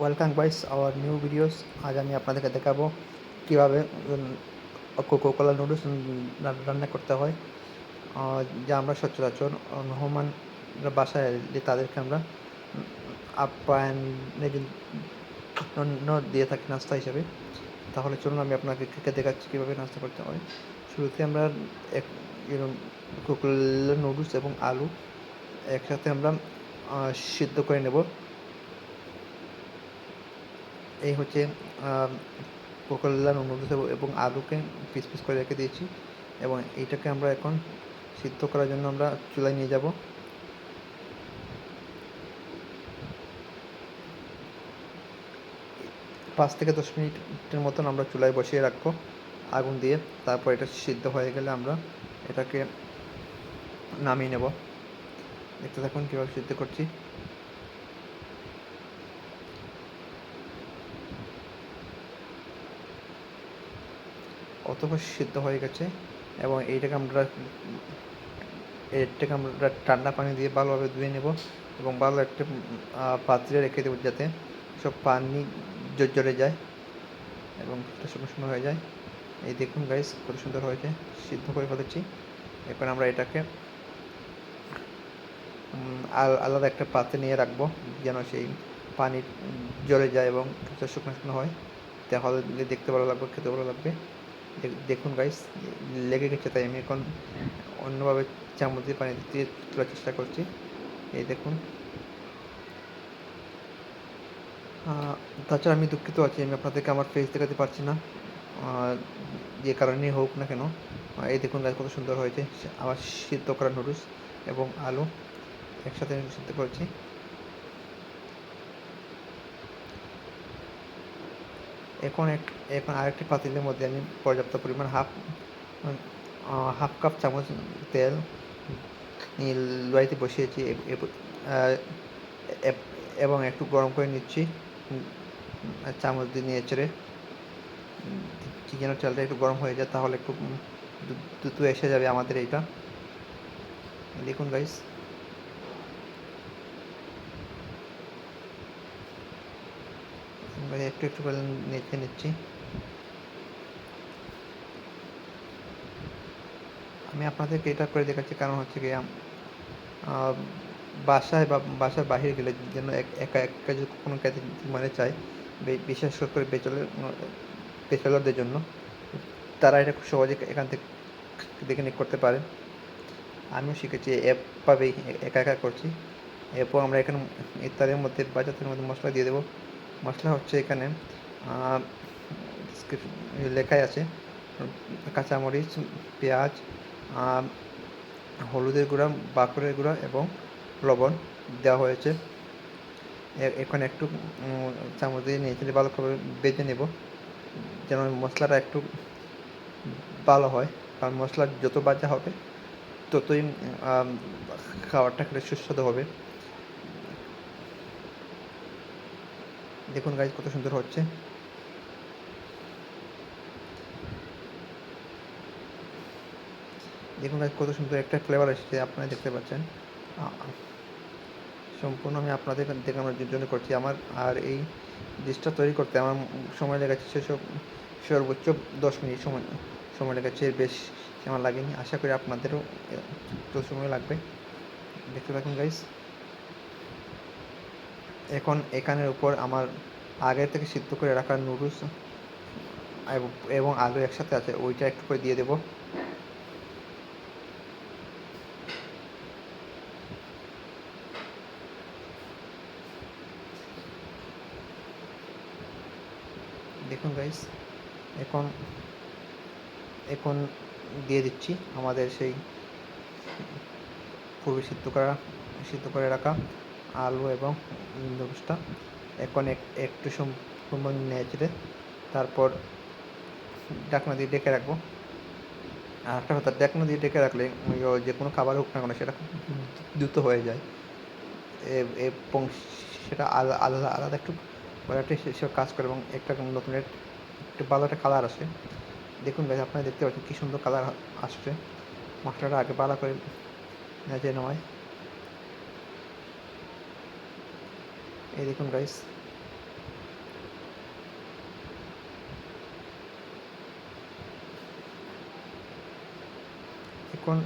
Welcome guys our new videos. আজ আমি আপনাদেরকে দেখাবো কীভাবে কোকো কোলা নুডলস রান্না করতে হয়। যা আমরা সচরাচর আহ, মেহমান বাসায় যে তাদেরকে আমরা আপ্যায়নের জন্য দিয়ে থাকি নাস্তা হিসেবে। তাহলে চলুন আমি আপনাকে কে- দেখাচ্ছি কীভাবে নাস্তা করতে হয়। শুরুতে আমরা এক কোকোলা নুডলস এবং আলু একসাথে আমরা সিদ্ধ করে নেব। এই হচ্ছে কোকোলা নুডলস এবং আলুকে পিস পিস করে রেখে দিয়েছি এবং এইটাকে আমরা এখন সিদ্ধ করার জন্য আমরা চুলায় নিয়ে যাব। পাঁচ থেকে দশ মিনিটের মতন আমরা চুলায় বসিয়ে রাখব আগুন দিয়ে। তারপর এটা সিদ্ধ হয়ে গেলে আমরা এটাকে নামিয়ে নেব। দেখতে থাকুন কীভাবে সিদ্ধ করছি। অথবা সিদ্ধ হয়ে গেছে এবং এইটাকে আমরা এটাকে আমরা ঠান্ডা পানি দিয়ে ভালোভাবে ধুয়ে নেব এবং ভালো একটা পাত্রে রেখে দেবো যাতে সব পানি জ- ঝরে যায় এবং শুকনো শুকনো হয়ে যায়। এই দেখুন গাইস কত সুন্দর হয়েছে, সিদ্ধ করে ফেলেছি। এখন আমরা এটাকে আল- আলাদা একটা পাত্রে নিয়ে রাখব যেন সেই পানি জ্বরে যায় এবং শুকনো শুকনো হয়। তাহলে দেখতে ভালো লাগবে খেতে ভালো লাগবে। দেখুন গাইস লেগে গেছে তাই আমি এখন অন্যভাবে চামচ দিয়ে পানি দিয়ে তোলার চেষ্টা করছি। এই দেখুন। তাছাড়া আমি দুঃখিত আছি, আমি আপনাদেরকে আমার ফেস দেখাতে পারছি না। যে কারণেই হোক না কেন। এই দেখুন গাছ কত সুন্দর হয়েছে। আমার সিদ্ধ করা নুডলস এবং আলু একসাথে আমি সিদ্ধ করেছি। এখন এক এখন আরেকটি পাতিলের মধ্যে আমি পর্যাপ্ত পরিমাণ হাফ হাফ কাপ চামচ তেল লড়াইতে বসিয়েছি এব- একটু গরম করে নিচ্ছি চামচ দিয়ে নিয়ে চেড়ে চিকেনের চালটা একটু গরম হয়ে যায় তাহলে একটু উম, দু- দ্রুত এসে যাবে আমাদের এইটা। দেখুন গাইস একটু একটু করে নেচে নিচ্ছি। আমি আপনাদেরকে এটা করে দেখাচ্ছি, কারণ হচ্ছে কি বাসায় বা বাসার বাহিরে গেলে যেন এক- একা যদি কোনো খেতে মানে বে- বিশেষ করে বেচলের বেচলারদের জন্য, তারা এটা খুব সহজে এখান থেকে দেখে নিয়ে করতে পারে। আমিও শিখেছি, এভাবেই এ- একা একা করছি। এরপর আমরা এখানে ইত্যাদির মধ্যে বাজাতের মধ্যে মশলা দিয়ে দেবো। মশলা হচ্ছে এখানে লেখাই আছে, কাঁচামরিচ, পেঁয়াজ হলুদের গুঁড়া বাকরের গুঁড়া এবং লবণ দেওয়া হয়েছে। এখন একটু চামচ দিয়ে নিয়ে ভালো করে বেজে নেব, যেন মশলাটা একটু ভালো হয়, কারণ মশলা যত বাজা হবে, ততই খাবারটা খেলে সুস্বাদু হবে। দেখুন গাইজ কত সুন্দর হচ্ছে। দেখুন গাইজ কত সুন্দর একটা ফ্লেভার এসেছে, আপনারা দেখতে পাচ্ছেন। সম্পূর্ণ আমি আপনাদের দেখানোর জন্য করছি। আমার আর এই ডিশটা তৈরি করতে আমার সময় লেগেছে সেসব সর্বোচ্চ দশ মিনিট সময় সময় লেগেছে, বেশ আমার লাগেনি। আশা করি আপনাদেরও একটু সময় লাগবে। দেখতে থাকুন গাইস এখন এখানের উপর আমার আগে থেকে সিদ্ধ করে রাখা নুডলস এবং আলু একসাথে আছে, ওইটা একটু করে দিয়ে দেবো। দেখুন গাইস এখন এখন দিয়ে দিচ্ছি আমাদের সেই পূর্বে সিদ্ধ করা, সিদ্ধ করে রাখা। আলু এবং নুডলসটা এখন এক- একটু সম্পূর্ণ নেচড়ে, তারপর ঢাকনা দিয়ে ডেকে রাখব। আর একটা কথা, ঢাকনা দিয়ে ডেকে রাখলে যে কোনো খাবার হোক না কেন, সেটা দ্রুত হয়ে যায়। এবং সেটা আলাদা আলাদা আলাদা একটু একটা সেসব কাজ করে এবং একটা নতুন একটু ভালো একটা কালার আসে। দেখুন গাছ আপনারা দেখতে পাচ্ছেন কী সুন্দর কালার আসছে। মশলাটা আগে ভালো করে নেচে নেওয়ায়। এই দেখুন গাইস এখন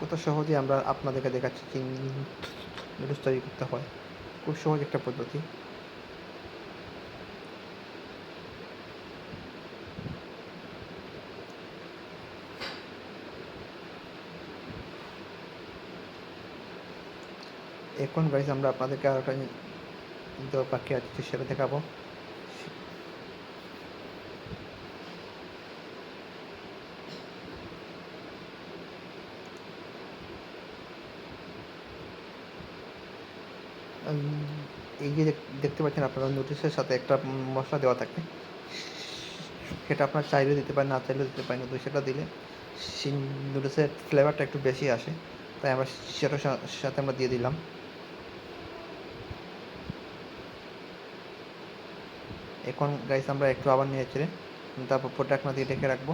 কত সহজে আমরা আপনাদেরকে দেখাচ্ছি নুডলস তৈরি করতে হয়। খুব সহজ একটা পদ্ধতি। এখন গাইজ আমরা আপনাদেরকে আর একটা বাকি আছে সেটা দেখাবো। এই যে দেখ- দেখতে পাচ্ছেন আপনারা নোটিশের সাথে একটা মশলা দেওয়া থাকে সেটা আপনার চাইলেও দিতে পারেন, না চাইলেও দিতে পারেন, কিন্তু সেটা দিলে নুডলসের ফ্লেভারটা একটু বেশি আসে। তাই আমরা সেটার সাথে আমরা দিয়ে দিলাম। এখন গাইস আমরা একটু আবার নিয়ে ছেড়ে তারপর পোটা ঢাকনা দিয়ে ঢেকে রাখব।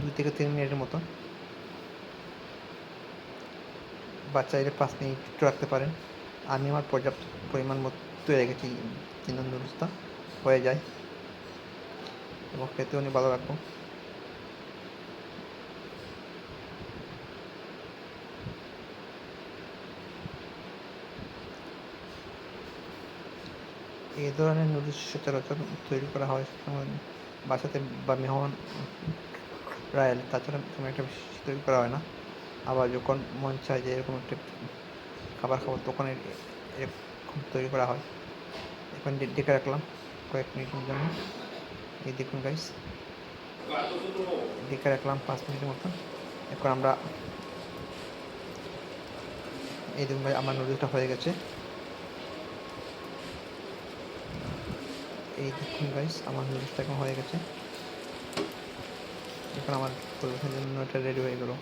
দুই থেকে তিন মিনিটের মতো। বাচ্চা চাইলে পাঁচ মিনিট একটু রাখতে পারেন। আমি আমার পর্যাপ্ত পরিমাণ মতো রেখেছি চিকেন নুডলসটা হয়ে যায়। এবং খেতে অনেক ভালো রাখব এই ধরনের নুডলস সচরাচর তৈরি করা হয় বাসাতে বা মেহমান রায়াল তাছাড়া তেমন একটা বেশি তৈরি করা হয় না। আবার যখন মন চায় যে এরকম একটা খাবার খাব, তখন এরকম তৈরি করা হয়। এখন ডেকে রাখলাম কয়েক মিনিটের জন্য। এই দেখুন গাইস ডেকে রাখলাম পাঁচ মিনিটের মতো এখন আমরা, এই দেখুন ভাই, আমার নুডলসটা হয়ে গেছে। এই গাইস আমার নুডলসটা এখন হয়ে গেছে। এখন আমার পরিবেশনের জন্য এটা রেডি হয়ে গেলো।